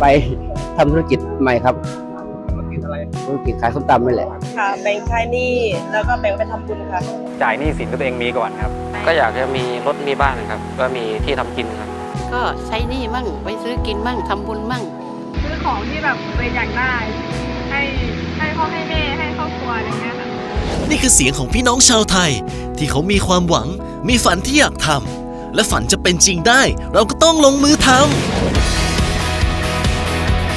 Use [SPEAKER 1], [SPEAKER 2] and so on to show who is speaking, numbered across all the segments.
[SPEAKER 1] ไปทำธุรกิจใหม่ครับ
[SPEAKER 2] ธุรกิจอะไร
[SPEAKER 1] ธุรกิจขายส้มตำนี่แหละ
[SPEAKER 3] ค่ะแบ่งใช้หนี้แล้วก็แบ่งไปทำบุญค่ะ
[SPEAKER 2] จ่ายหนี้สินที่ตัวเองมีก่อนครับ
[SPEAKER 4] ก็อยากจะมีรถมีบ้านนะครับ ก็มีที่ทำกินครับ
[SPEAKER 5] ก็ใช้หนี้มั่งไปซื้อกินมั่งทำบุญมั่ง
[SPEAKER 6] ซื้อของที่แบบตัวเองอยากได้ ให้ให้พ่อให้แม่ให้ครอบครัวอะไรเงี้ยค่ะ
[SPEAKER 7] นี่คือเสียงของพี่น้องชาวไทย ที่เขามีความหวัง มีฝันที่อยากทำและฝันจะเป็นจริงได้ เราก็ต้องลงมือทำ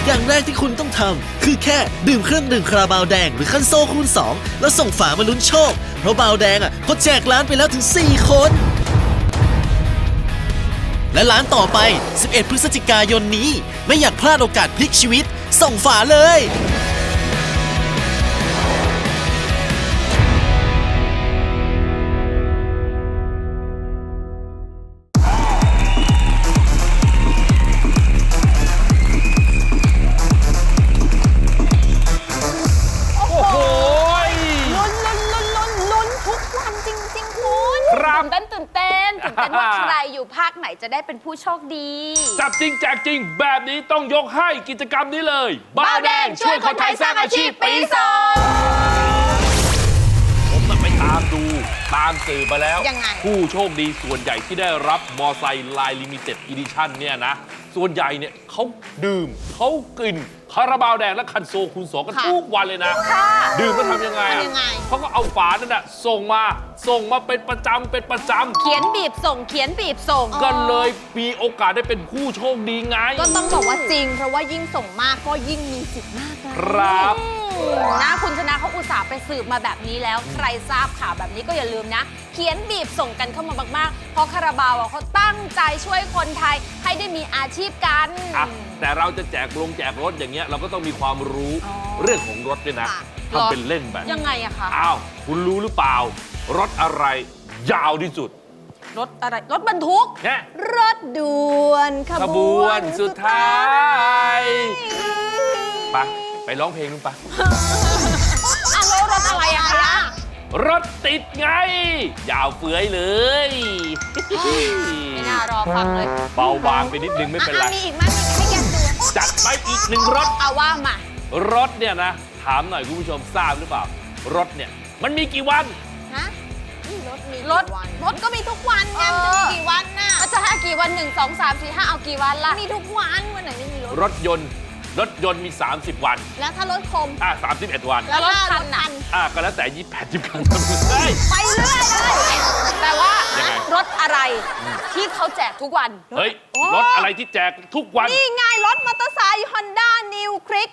[SPEAKER 7] อย่างแรกที่คุณต้องทำคือแค่ดื่มเครื่องดื่มคาราบาวแดงหรือคันโซคูณ 2 แล้วส่งฝามาลุ้นโชค เพราะบาวแดงอะเขาแจกร้านไปแล้วถึง 4 คน และร้านต่อไป 11 พฤศจิกายนนี้ ไม่อยากพลาดโอกาสพลิกชีวิต ส่งฝาเลย
[SPEAKER 8] ต้นตื่นเต้นว่าใครอยู่ภาคไหนจะได้เป็นผู้โชคดี
[SPEAKER 9] จับจริงแจกจริงแบบนี้ต้องยกให้กิจกรรมนี้เลย
[SPEAKER 8] บ้าวแดงช่วยคนไทยสร้างอาชีพปีสอง
[SPEAKER 9] ผมน่ะไปตามดูตามสื่อมาแล้ว
[SPEAKER 8] ยังไง
[SPEAKER 9] ผู้โชคดีส่วนใหญ่ที่ได้รับมอไซค์ลายลิมิเต็ดอีดิชั่นเนี่ยนะ ส่วนใหญ่เนี่ยเขาดื่มเขากินคาราบาวแดงและคันโซคูณสองกันทุกวันเลยนะ
[SPEAKER 8] ค่ะ
[SPEAKER 9] ดื่มแล้วทำยังไงอะ
[SPEAKER 8] ทำยังไง
[SPEAKER 9] เขาก็เอาฝานั่นน่ะส่งมาส่งมาเป็นประจำเป็นประจำ
[SPEAKER 8] เขียนบีบส่งเขียนบีบส่ง
[SPEAKER 9] ก็เลยมีโอกาสได้เป็นผู้โชคดีไง
[SPEAKER 8] ก็ต้องบอกว่าจริง เพราะว่ายิ่งส่งมากก็ยิ่งมีสิทธิ์มากเลย
[SPEAKER 9] ครับ
[SPEAKER 8] อืมนะคุณชนะเขา อุตส่าห์ไปสืบมาแบบนี้แล้ว ใครทราบข่าวแบบนี้ก็อย่าลืมนะ เขียนบีบส่งกันเข้ามามากๆ เพราะคาราบาวอะเขาตั้งใจช่วยคนไทยให้ได้มีอาชีพกัน
[SPEAKER 9] อะแต่เราจะแจกลงแจกรถอย่างเงี้ยเราก็ต้องมีความรู้
[SPEAKER 8] อ๋อ
[SPEAKER 9] เรื่องของรถด้วยนะ
[SPEAKER 8] ค่ะ
[SPEAKER 9] ทำเป็นเล่นไป
[SPEAKER 8] ยังไงอะคะ
[SPEAKER 9] อ้าวคุณรู้หรือเปล่า รถอะไรยาวที่สุด
[SPEAKER 8] รถอะไรรถบรรทุก
[SPEAKER 9] เนี่ย
[SPEAKER 8] รถด่วนข
[SPEAKER 9] ข
[SPEAKER 8] บบว
[SPEAKER 9] วนนสุดท้ายไปไปร้องเพลงนึงไป
[SPEAKER 8] อ้ รถ
[SPEAKER 9] ติดไง ยาวเฟื้อยเลย
[SPEAKER 8] ไม่น่ารอฟังเลย
[SPEAKER 9] เบาบางไปนิดนึงไม่เป็นไร
[SPEAKER 8] อะมีอีกไหมมีให้แก้ตัว
[SPEAKER 9] จัดไปอีกหนึ่งรถ
[SPEAKER 8] เอาว่ามา
[SPEAKER 9] รถเนี่ยนะ ถามหน่อยคุณผู้ชมทราบหรือเปล่า รถเนี่ย มันมีกี่วัน
[SPEAKER 8] ฮะรถมีรถรถก็มีทุกวันไงมันจะมีกี่วันน่ะก็จะให้กี่วันหนึ่งสองสามสี่ห้าเอากี่วันล่ะ มีทุกวันวันไหนไม่มีรถ
[SPEAKER 9] รถยนต์ รถยนต์มี 30 วัน
[SPEAKER 8] แล้วถ้ารถคม
[SPEAKER 9] อะ31 วัน
[SPEAKER 8] แล้วรถคันน่ะ
[SPEAKER 9] อะก็แล้วแต่28 29เฮ้ย
[SPEAKER 8] ไปเรื่อยเลยแต่ว่า
[SPEAKER 9] ยังไง
[SPEAKER 8] รถอะไรที่เขาแจกทุกวัน
[SPEAKER 9] เฮ้ย
[SPEAKER 8] โอ้
[SPEAKER 9] รถอะไรที่แจกทุกวัน
[SPEAKER 8] นี่ไงรถมอเตอร์ไซค์ Honda New Click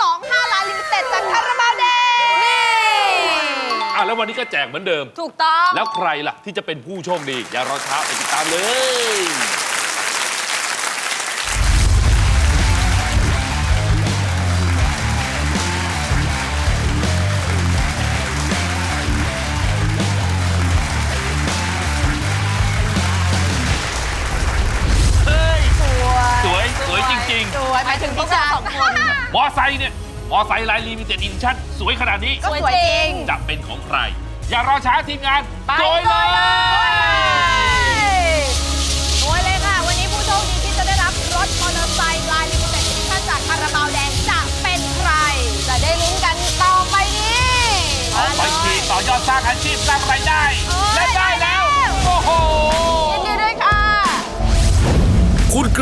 [SPEAKER 8] 125ลายลิมิเต็ดจากคาราบาวแดงนี่
[SPEAKER 9] อะแล้ววันนี้ก็แจกเหมือนเดิม
[SPEAKER 8] ถูกต้อง
[SPEAKER 9] แล้วใครล่ะที่จะเป็นผู้โชคดี อย่ารอช้าไปติดตามเลย วยจริง
[SPEAKER 8] สวยไปถึงพวกเราสองคน
[SPEAKER 9] ๆมอไซค์เนี่ย มอไซค์ลายลิมิเต็ดอินชั่นสวยขนาดนี้
[SPEAKER 8] สวยจริง
[SPEAKER 9] จะเป็นของใคร อย่ารอช้าทีมงาน
[SPEAKER 8] ไป
[SPEAKER 9] โกยเลย
[SPEAKER 8] โอ้ยเลยค่ะ วันนี้ผู้โชคดีที่จะได้รับรถมอเตอร์ไซค์ลายลิมิเต็ดดิชั่นจากคาราบาวแดงจะเป็นใคร จะได้ลุ้นกันต่อไปนี้
[SPEAKER 9] เอาไปขี่ต่อยอดสร้างอาชีพสร้างรายได้ และได้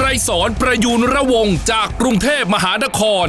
[SPEAKER 10] ไกรสอนประยูนระวงจากกรุงเทพมหานคร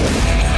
[SPEAKER 7] Thank you.